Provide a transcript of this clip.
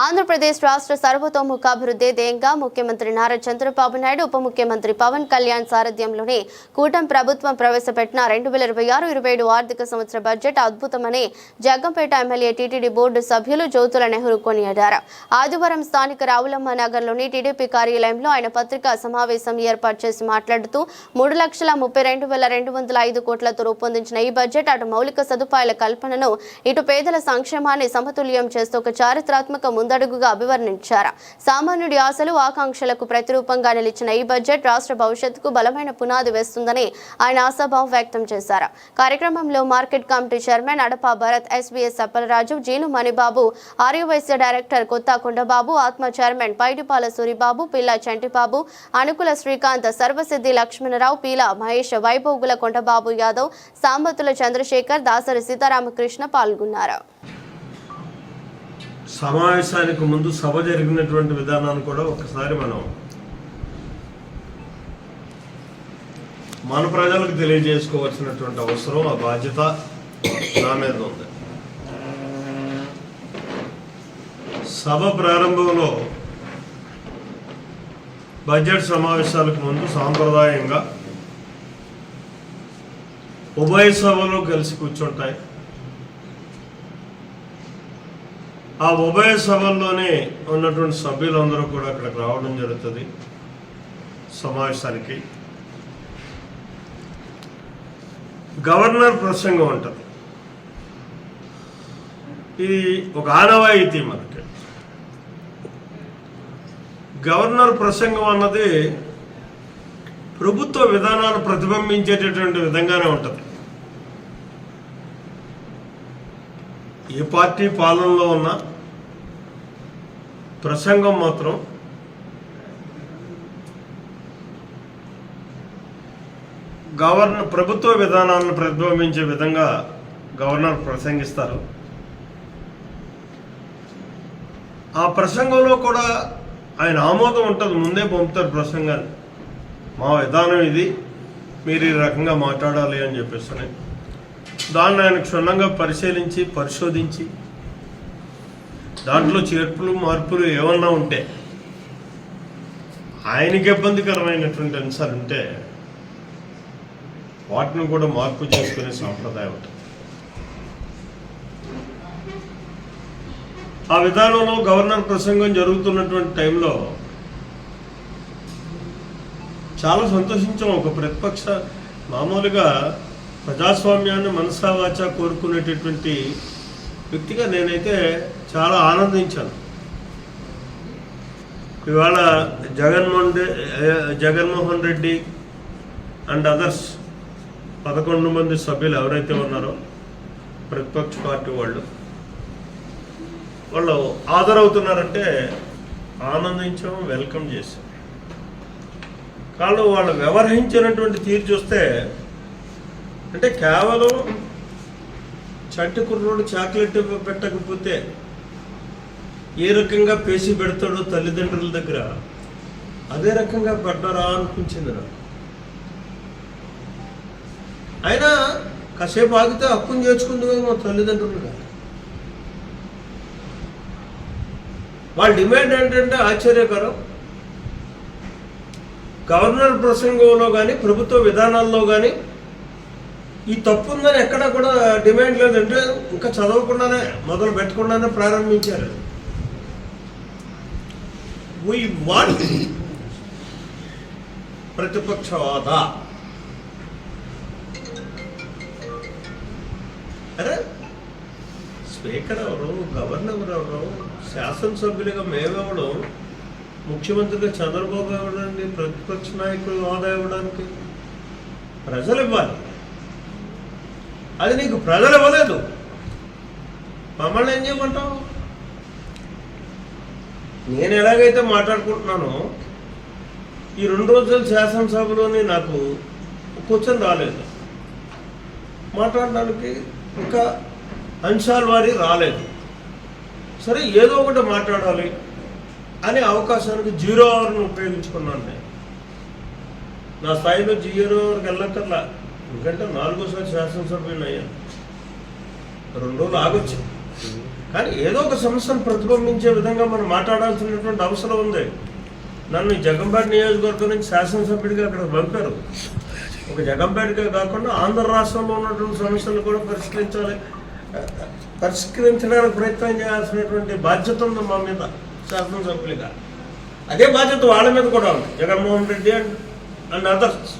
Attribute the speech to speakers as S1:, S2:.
S1: ఆంధ్రప్రదేశ్ రాష్ట్ర సర్వతోముఖాభివృద్ధి ధ్యేయంగా ముఖ్యమంత్రి నారా చంద్రబాబు నాయుడు ఉప ముఖ్యమంత్రి పవన్ కళ్యాణ్ సారథ్యంలోని కూటమి ప్రభుత్వం ప్రవేశపెట్టిన రెండు వేల ఇరవై ఆరు ఇరవై ఏడు ఆర్థిక సంవత్సర బడ్జెట్ అద్భుతమని జగ్గంపేట ఎమ్మెల్యే టీటీడీ బోర్డు సభ్యులు జ్యోతుల నెహ్రూ కొనియాడారు. ఆదివారం స్థానిక రావులమ్మ నగర్లోని టీడీపీ కార్యాలయంలో ఆయన పత్రికా సమావేశం ఏర్పాటు చేసి మాట్లాడుతూ మూడు లక్షల ముప్పై రెండు వేల రెండు వందల ఐదు కోట్లతో రూపొందించిన ఈ బడ్జెట్ అటు మౌలిక సదుపాయాల కల్పనను ఇటు పేదల సంక్షేమాన్ని సమతుల్యం చేస్తూ ఒక చారిత్రాత్మక ముందడుగుగా అభివర్ణించారు. సామాన్యుడి ఆశలు ఆకాంక్షలకు ప్రతిరూపంగా నిలిచిన ఈ బడ్జెట్ రాష్ట్ర భవిష్యత్తుకు బలమైన పునాది వేస్తుందని ఆయన ఆశాభావం వ్యక్తం చేశారు. కార్యక్రమంలో market committee chairman Adapa Bharat SBS Appalaraju Jeenu Manibabu Aryavysya director Kotha Kondababu ఆత్మ చైర్మన్ పైడిపాల సూరిబాబు పిల్ల చంటిబాబు అనుకుల శ్రీకాంత్ సర్వసిద్ధి లక్ష్మణరావు పీల మహేష్ వైభోగుల కొండబాబు యాదవ్ సాంబతుల చంద్రశేఖర్ దాసరి సీతారామకృష్ణ పాల్గొన్నారు.
S2: సమావేశానికి ముందు సభ జరిగినటువంటి విధానాన్ని కూడా ఒకసారి మనం మన ప్రజలకు తెలియజేసుకోవాల్సినటువంటి అవసరం ఆ బాధ్యత నా మీద ఉంది. సభ ప్రారంభంలో బడ్జెట్ సమావేశాలకు ముందు సాంప్రదాయంగా ఉభయ సభలు కలిసి కూర్చుంటాయి. ఆ ఉభయ సభల్లోనే ఉన్నటువంటి సభ్యులందరూ కూడా అక్కడికి రావడం జరుగుతుంది సమావేశానికి. గవర్నర్ ప్రసంగం ఉంటుంది ఇది ఒక ఆనవాయితీ మనకి. గవర్నర్ ప్రసంగం అన్నది ప్రభుత్వ విధానాలు ప్రతిబింబించేటటువంటి విధంగానే ఉంటుంది. ఏ పార్టీ పాలనలో ఉన్నా ప్రసంగం మాత్రం గవర్నర్ ప్రభుత్వ విధానాలను ప్రతిబింబించే విధంగా గవర్నర్ ప్రసంగిస్తారు. ఆ ప్రసంగంలో కూడా ఆయన ఆమోదం ఉంటుంది ముందే పంపుతారు ప్రసంగాన్ని మా విధానం ఇది మీరు ఈ రకంగా మాట్లాడాలి అని చెప్పేసి దాన్ని ఆయన క్షుణ్ణంగా పరిశీలించి పరిశోధించి దాంట్లో చేర్పులు మార్పులు ఏమన్నా ఉంటే ఆయనకి ఇబ్బందికరమైనటువంటి అంశాలు ఉంటే వాటిని కూడా మార్పు చేసుకునే సాంప్రదాయం ఉంటుంది. ఆ విధానంలో గవర్నర్ ప్రసంగం జరుగుతున్నటువంటి టైంలో చాలా సంతోషించాం. ఒక ప్రతిపక్ష మామూలుగా ప్రజాస్వామ్యాన్ని మనసా వాచా కోరుకునేటటువంటి వ్యక్తిగా నేనైతే చాలా ఆనందించాను. ఇవాళ జగన్మోహన్ జగన్మోహన్ రెడ్డి అండ్ అదర్స్ పదకొండు మంది సభ్యులు ఎవరైతే ఉన్నారో ప్రతిపక్ష పార్టీ వాళ్ళు వాళ్ళు ఆదరవుతున్నారంటే ఆనందించాం వెల్కమ్ చేశాం. కాళ్ళు వాళ్ళు వ్యవహరించినటువంటి తీరు చూస్తే అంటే కేవలం చట్టి కుర్రోడు చాక్లెట్ పెట్టకపోతే ఏ రకంగా పేసి పెడతాడో తల్లిదండ్రుల దగ్గర అదే రకంగా పడ్డారా అనిపించింది నాకు. అయినా కాసేపు ఆగితే అప్పుని చేర్చుకుంది మా తల్లిదండ్రులుగా. వాళ్ళ డిమాండ్ ఏంటంటే ఆశ్చర్యకరం. గవర్నర్ ప్రసంగంలో కానీ ప్రభుత్వ విధానాల్లో కానీ ఈ తప్పు ఉందని ఎక్కడ కూడా డిమాండ్ లేదంటే ఇంకా చదవకుండానే మొదలు పెట్టకుండానే ప్రారంభించారు. వీ వాంట్ ప్రతిపక్షవాద అరే స్పీకర్ ఎవరు గవర్నర్ ఎవరు శాసనసభ్యులుగా మేమెవడం? ముఖ్యమంత్రిగా చంద్రబాబు ఇవ్వడానికి ప్రతిపక్ష నాయకులు హోదా ఇవ్వడానికి ప్రజలు ఇవ్వాలి. అది నీకు ప్రజలు ఇవ్వలేదు. మమ్మల్ని ఏం చేయమంటావు? నేను ఎలాగైతే మాట్లాడుకుంటున్నానో ఈ రెండు రోజులు శాసనసభలోనే నాకు క్వశ్చన్ రాలేదు. మాట్లాడడానికి ఇంకా అంశాల వారి రాలేదు. సరే ఏదో ఒకటి మాట్లాడాలి అనే అవకాశానికి జీరో అవర్ను ఉపయోగించుకున్నాను నేను. నా స్థాయిలో జీరో అవర్కి వెళ్ళక్కర్లా ఎందుకంటే నాలుగోసారి శాసనసభ్యుని అయ్యాను. రెండు రోజులు ఆగొచ్చు. కానీ ఏదో ఒక సమస్యను ప్రతిబింబించే విధంగా మనం మాట్లాడాల్సినటువంటి అవసరం ఉంది. నన్ను జగంపేట నియోజకవర్గం నుంచి శాసనసభ్యుడిగా అక్కడ పంపారు. ఒక జగంపేటకే కాకుండా ఆంధ్ర రాష్ట్రంలో ఉన్నటువంటి సమస్యలు కూడా పరిష్కరించాలి పరిష్కరించడానికి ప్రయత్నం చేయాల్సినటువంటి బాధ్యత ఉంది మా మీద శాసనసభ్యులుగా అదే బాధ్యత వాళ్ళ మీద కూడా ఉంది. Jaganmohan Reddy and and others